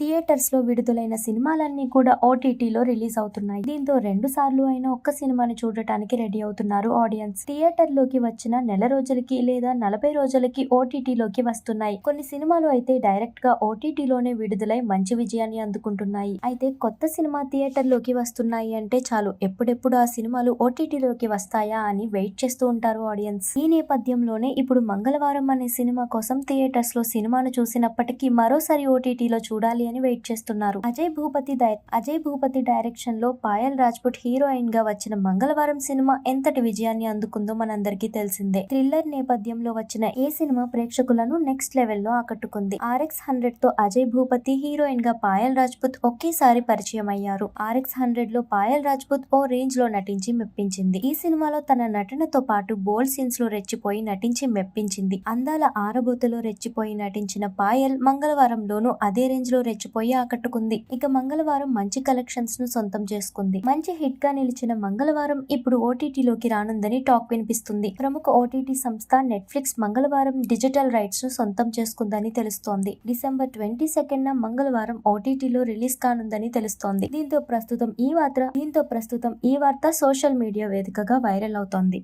థియేటర్స్లో విడుదలైన సినిమాలన్నీ కూడా ఓటీటీలో రిలీజ్ అవుతున్నాయి. దీంతో రెండు సార్లు అయినా ఒక్క సినిమాని చూడటానికి రెడీ అవుతున్నారు ఆడియన్స్. థియేటర్లోకి వచ్చిన నెల రోజులకి లేదా నలభై రోజులకి ఓటీటీలోకి వస్తున్నాయి. కొన్ని సినిమాలు అయితే డైరెక్ట్గా ఓటీటీలోనే విడుదలై మంచి విజయాన్ని అందుకుంటున్నాయి. అయితే కొత్త సినిమా థియేటర్లోకి వస్తున్నాయి అంటే చాలు ఎప్పుడెప్పుడు ఆ సినిమాలు ఓటీటీలోకి వస్తాయా అని వెయిట్ చేస్తూ ఉంటారు ఆడియన్స్. ఈ నేపథ్యంలోనే ఇప్పుడు మంగళవారం అనే సినిమా కోసం థియేటర్స్లో సినిమాను చూసినప్పటికీ మరోసారి ఓటీటీలో చూడాలి అని వెయిట్ చేస్తున్నారు. అజయ్ భూపతి డై- అజయ్ భూపతి డైరెక్షన్లో పాయల్ రాజ్పుట్ హీరోయిన్గా వచ్చిన మంగళవారం సినిమా ఎంతటి విజయాన్ని అందుకుందో మనందరికీ తెలిసిందే. థ్రిల్లర్ నేపథ్యంలో వచ్చిన ఏ సినిమా ప్రేక్షకులను నెక్స్ట్ లెవెల్లో ఆకట్టుకుంది? ఆర్ఎక్స్ హండ్రెడ్తో అజయ్ భూపతి హీరోయిన్గా పాయల్ రాజ్పుత్ ఒకేసారి పరిచయం అయ్యారు. ఆర్ఎక్స్ హండ్రెడ్లో పాయల్ రాజ్పుత్ ఓ రేంజ్లో నటించి మెప్పించింది. ఈ సినిమాలో తన నటనతో పాటు బోల్డ్ సీన్స్లో రెచ్చిపోయి నటించి మెప్పించింది. అందాల ఆరబోతలో రెచ్చిపోయి నటించిన పాయల్ మంగళవారంలోనూ అదే రేంజ్లో రెచ్చిపోయి ఆకట్టుకుంది. ఇక మంగళవారం మంచి కలెక్షన్స్ను సొంతం చేసుకుంది. మంచి హిట్గా నిలిచిన మంగళవారం ఇప్పుడు ఓటీటీలోకి రానుందని టాక్ వినిపిస్తుంది. ప్రముఖ ఓటీటీ సంస్థ నెట్ఫ్లిక్స్ మంగళవారం డిజిటల్ రైట్స్ను సొంతం చేసుకుందని తెలుస్తోంది. డిసెంబర్ ట్వంటీ సెకండ్ మంగళవారం ఓటీటీలో రిలీజ్ కానుందని తెలుస్తోంది. దీంతో ప్రస్తుతం ఈ వార్త దీంతో ప్రస్తుతం ఈ వార్త సోషల్ మీడియా వేదికగా వైరల్ అవుతోంది.